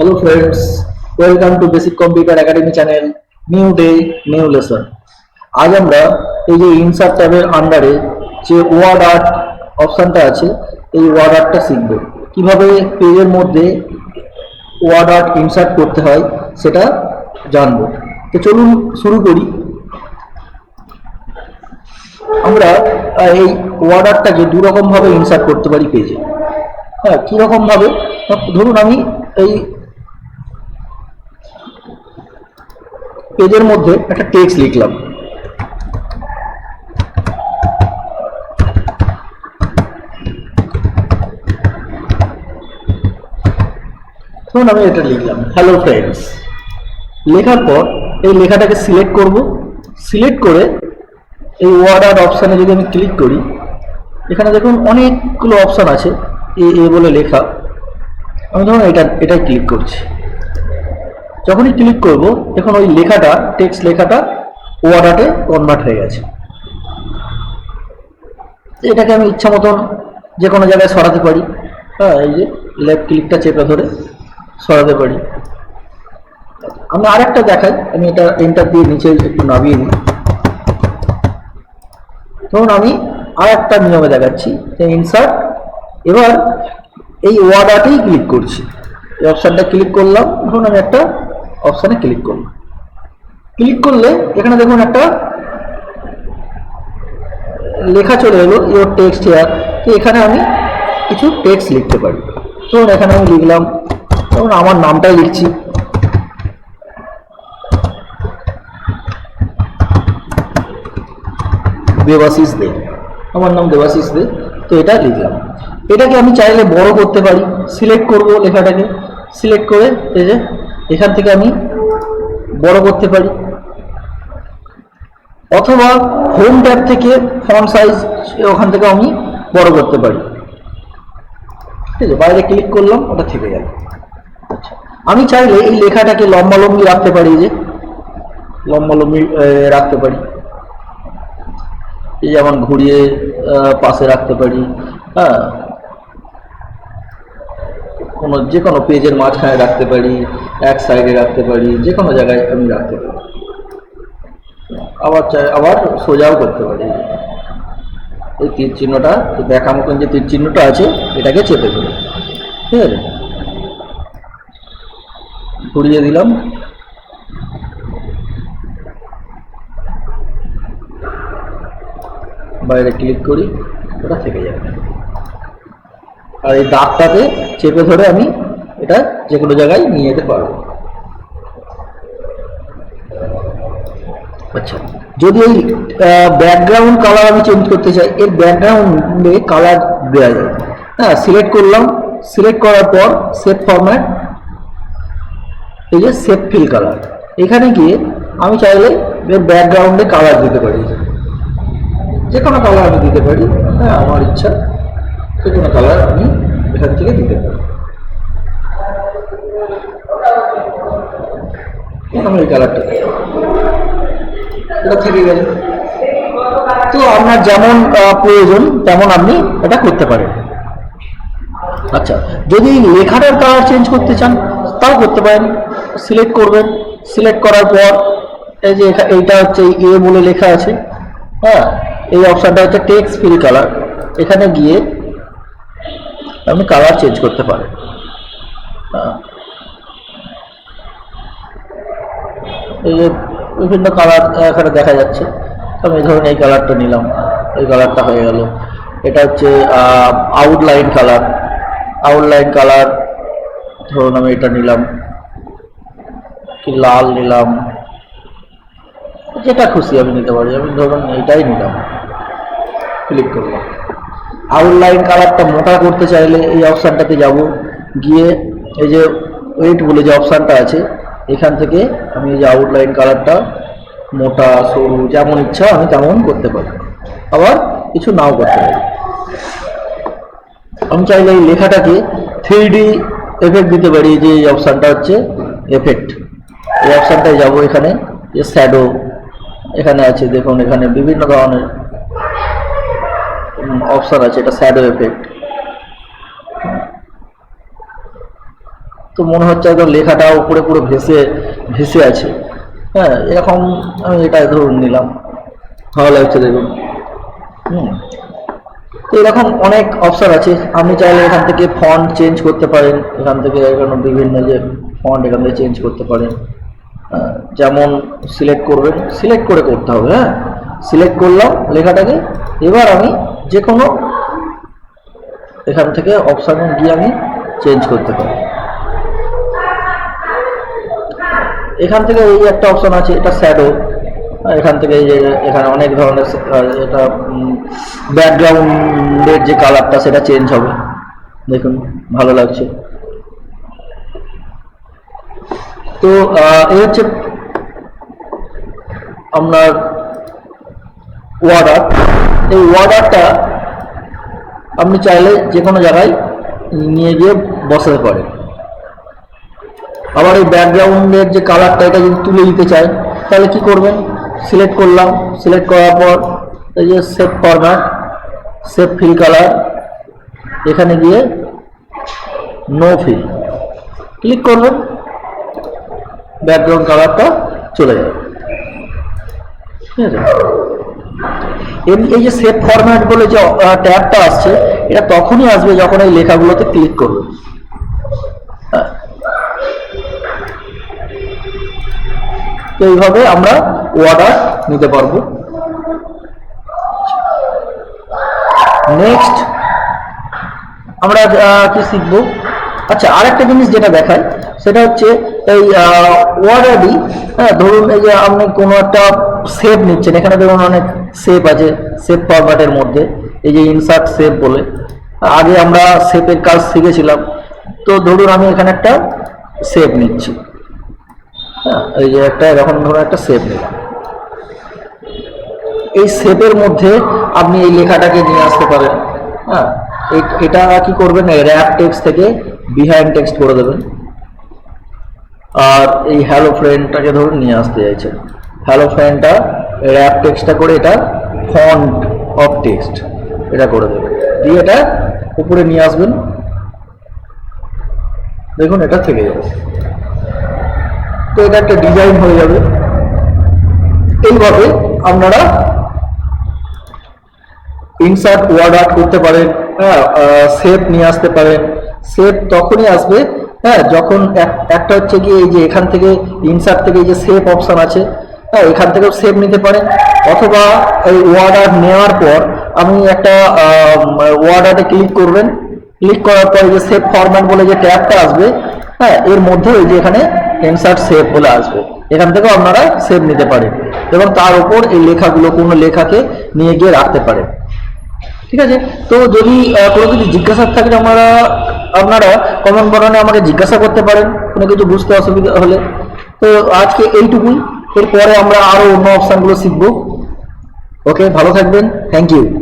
Hello friends, welcome to Basic Computer Academy channel. New day, new lesson. আজ আমরা এই যে ইনসার্ট ট্যাবের আন্ডারে যে ওয়ার্ড আর্ট অপশনটা আছে এই ওয়ার্ড আর্টটা শিখব কীভাবে পেজের মধ্যে ওয়ার্ড আর্ট ইনসার্ট করতে হয় সেটা জানব তো চলুন শুরু করি আমরা এই ওয়ার্ড আর্টটাকে দু রকম ভাবে ইনসার্ট করতে পারি পেজে হ্যাঁ কীরকম ভাবে ধরুন আমি এই পেজের মধ্যে একটা টেক্সট লিখলাম। ধরুন আমি এটা লিখলাম হ্যালো ফ্রেন্ডস লেখার পর এই লেখাটাকে সিলেক্ট করব। সিলেক্ট করে এই ওয়ার্ড আর্ট অপশানে যদি আমি ক্লিক করি, এখানে দেখুন অনেকগুলো অপশান আছে, এ এ বলে লেখা। আমি ধরুন এটা, এটাই ক্লিক করছি। যখনই ক্লিক করব এখন ওই লেখাটা টেক্সট লেখাটা ওয়ার্ড আর্টে কনভার্ট হয়ে গেছে। এটাকে আমি ইচ্ছা মতন যে কোনো জায়গায় সরাতে পারি। হ্যাঁ এই যে লেফট ক্লিকটা চেপে ধরে সরাতে পারি। আমি আরেকটা দেখাই, আমি এটা এন্টার দিয়ে নিচে একটু নামিয়ে নিই। ধরুন আমি আর একটা নিয়মে দেখাচ্ছি ইনসার্ট এবার এই ওয়ার্ড আর্টেই ক্লিক করছি। এই অপশানটা ক্লিক করলাম, ধরুন আমি একটা অপশানে ক্লিক করলাম। ক্লিক করলে এখানে দেখুন একটা লেখা চলে এলো ইওর টেক্সট হেয়ার তো এখানে আমি কিছু টেক্সট লিখতে পারি। ধরুন এখানে আমি লিখলাম, ধরুন আমার নামটাই লিখছি। দেবাশিস দে। আমার নাম দেবাশিস দে। তো এটা লিখলাম। এটাকে আমি চাইলে বড় করতে পারি। সিলেক্ট করব লেখাটাকে। সিলেক্ট করে এই যে এখান থেকে আমি বড় করতে পারি। অথবা হোম ট্যাব থেকে ফন্ট সাইজ ওখান থেকে আমি বড় করতে পারি। ঠিক আছে বাইরে ক্লিক করলাম ওটা থেকে গেল। আচ্ছা আমি চাইলে এই লেখাটাকে লম্বালম্বি রাখতে পারি যে লম্বালম্বি আহ, রাখতে পারি। এই যেমন ঘুরিয়ে পাশে রাখতে পারি হ্যাঁ। কোনো, যে কোনো পেজের মাঝখানে রাখতে পারি, এক সাইডে রাখতে পারি, যে কোনো জায়গায় আমি রাখতে পারি। আবার চাই, আবার সোজাও করতে পারি। এই তীর চিহ্নটা মতন যে তীর চিহ্নটা আছে, এটাকে চেপে ধরে। ঠিক আছে? ঘুরিয়ে দিলাম। বাইরে ক্লিক করি, ওটা থেকে যাবে। আর এই দাগটাতে চেপে ধরে আমি এটা যে কোনো জায়গায় নিয়ে যেতে পারব। আচ্ছা যদি এই ব্যাকগ্রাউন্ড কালার আমি চেঞ্জ করতে চাই, এর ব্যাকগ্রাউন্ডে কালার দেওয়া যায়। হ্যাঁ সিলেক্ট করলাম সিলেক্ট করার পর সেট ফরম্যাট এই যে সেট ফিল কালার এখানে গিয়ে আমি চাইলে এর ব্যাকগ্রাউন্ডে কালার দিতে পারি। যে কোনো কালার আমি দিতে পারি হ্যাঁ আমার ইচ্ছা। যে কোনো কালার আপনি এখান থেকে দিতে পারেন। আমি এই কালারটা। এটা থেকে গেল। তো আপনার যেমন প্রয়োজন, তেমন আপনি এটা করতে পারেন। আচ্ছা যদি লেখাটার কালার চেঞ্জ করতে চান, তাও করতে পারেন। সিলেক্ট করবেন। সিলেক্ট করার পর, এই যে এইটা হচ্ছে এ বলে লেখা আছে। হ্যাঁ এই অপশানটা হচ্ছে টেক্সট ফিল কালার এখানে গিয়ে আপনি কালার চেঞ্জ করতে পারেন। হ্যাঁ। এই যে বিভিন্ন কালার এখানে দেখা যাচ্ছে। আমি ধরুন এই কালারটা নিলাম। এই কালারটা হয়ে গেল। এটা হচ্ছে আউটলাইন কালার আউটলাইন কালার ধরুন আমি এটা নিলাম। কি লাল নিলাম। যেটা খুশি আমি নিতে পারি। আমি ধরুন এইটাই নিলাম। ক্লিক করলাম। আউটলাইন কালারটা মোটা করতে চাইলে এই অপশানটাতে যাব। গিয়ে এই যে ওয়েট বলে যে অপশানটা আছে, এখান থেকে আমি এই যে আউটলাইন কালারটা মোটা, সরু, যেমন ইচ্ছা আমি তেমন করতে পারি। আবার কিছু নাও করতে পারি। আমি চাইলে এই লেখাটাকে থ্রি ডি এফেক্ট দিতে পারি যে এই অপশানটা হচ্ছে এফেক্ট এই অপশানটায় যাব এখানে, যে শ্যাডো এখানে আছে, দেখুন এখানে বিভিন্ন ধরনের অপশান আছে, এটা শ্যাডো এফেক্ট তো মনে হচ্ছে একদম লেখাটা উপরে পুরো ভেসে ভেসে আছে। হ্যাঁ এরকম আমি এটা ধরুন নিলাম। ভালো লাগছে দেখুন। হুম। তো এরকম অনেক অপশন আছে। আপনি চাইলে এখান থেকে ফন্ট চেঞ্জ করতে পারেন। এখান থেকে এখানে বিভিন্ন যে ফন্ট এখান থেকে চেঞ্জ করতে পারেন। যেমন সিলেক্ট করবেন। সিলেক্ট করে করতে হবে হ্যাঁ। সিলেক্ট করলাম লেখাটাকে। এবার আমি যে কোনো এখান থেকে অপশানে গিয়ে আমি চেঞ্জ করতে পারি। এখান থেকে এই একটা অপশন আছে, এটা শ্যাডো এখান থেকে এই যে এখানে অনেক ধরনের এটা ব্যাকগ্রাউন্ডের যে কালারটা সেটা চেঞ্জ হবে। দেখুন, ভালো লাগছে। তো এই হচ্ছে আপনার ওয়ার্ডার এই ওয়ার্ডারটা আপনি চাইলে যে কোনো জায়গায় নিয়ে গিয়ে বসাতে পারেন। আবার এই ব্যাকগ্রাউন্ডের যে কালারটা এটা যদি তুলে দিতে চাই, তাহলে কি করবেন? সিলেক্ট করলাম। সিলেক্ট করার পর এই যে save format save fill colour এখানে গিয়ে নো ফিল ক্লিক করবেন। ব্যাকগ্রাউন্ড কালারটা চলে যাবে। ঠিক আছে? এই যে সেভ ফরম্যাট বলে যে ট্যাবটা আসছে, এটা তখনই আসবে যখন এই লেখাগুলোতে ক্লিক করবে। তো এইভাবে আমরা অর্ডার নিতে পারব নেক্সট আমরা কি শিখব আচ্ছা আরেকটা জিনিস যেটা দেখায়, সেটা হচ্ছে এই ওয়ার্ডারই হ্যাঁ ধরুন এই যে আপনি কোনো একটা শেপ নিচ্ছেন, এখানে ধরুন অনেক শেপ আছে শেপ ফরম্যাটের মধ্যে। এই যে ইনসার্ট শেপ বলে। আগে আমরা শেপের কাজ শিখেছিলাম। তো ধরুন আমি এখানে একটা শেপ নিচ্ছি। হ্যাঁ এই যে একটা এরকম ধরুন একটা শেপ নিলাম। এই শেপের মধ্যে আপনি এই লেখাটাকে নিয়ে আসতে পারেন। হ্যাঁ এটা কি করবেন? র্যাপ টেক্সট থেকে বিহাইন্ড টেক্সট করে দেবেন। আর এই হ্যালো ফ্রেন্ডটাকে ধরুন নিয়ে আসতে চাইছেন। হ্যালো ফ্রেন্ডটা র্যাপ টেক্সটটা করে এটা ফন্ট অফ টেক্সট এটা করে দেবেন দিয়ে এটা উপরে নিয়ে আসবেন। দেখুন, এটা থেকে যাবে। তো এটা একটা ডিজাইন হয়ে যাবে। এইভাবে আপনারা ইনসার্ট ওয়ার্ড আর্ট করতে পারেন হ্যাঁ শেপ নিয়ে আসতে পারেন। শেপ তখনই আসবে হ্যাঁ যখন এক- একটা হচ্ছে কি এই যে এখান থেকে ইনসার্ট থেকে এই যে সেভ অপশন আছে হ্যাঁ এখান থেকেও সেভ নিতে পারেন। অথবা এই ওয়ার্ডার নেওয়ার পর আপনি একটা ওয়ার্ড আর্টে ক্লিক করবেন। ক্লিক করার পর যে সেভ ফরম্যাট বলে যে ট্যাবটা আসবে হ্যাঁ এর মধ্যে ওই যে এখানে ইনসার্ট সেভ বলে আসবে। এখান থেকেও আপনারা সেভ নিতে পারেন এবং তার উপর এই লেখাগুলো, কোনো লেখাকে নিয়ে গিয়ে রাখতে পারেন। ঠিক আছে? তো যদি কোনো কিছু জিজ্ঞাসা থাকে আমরা আপনারা কমন বরণে আমাকে জিজ্ঞাসা করতে পারেন। কোনো কিছু বুঝতে অসুবিধা হলে। তো আজকে এইটুকুই। এরপরে আমরা আরও অন্য অপশানগুলো শিখব। ওকে ভালো থাকবেন। Thank you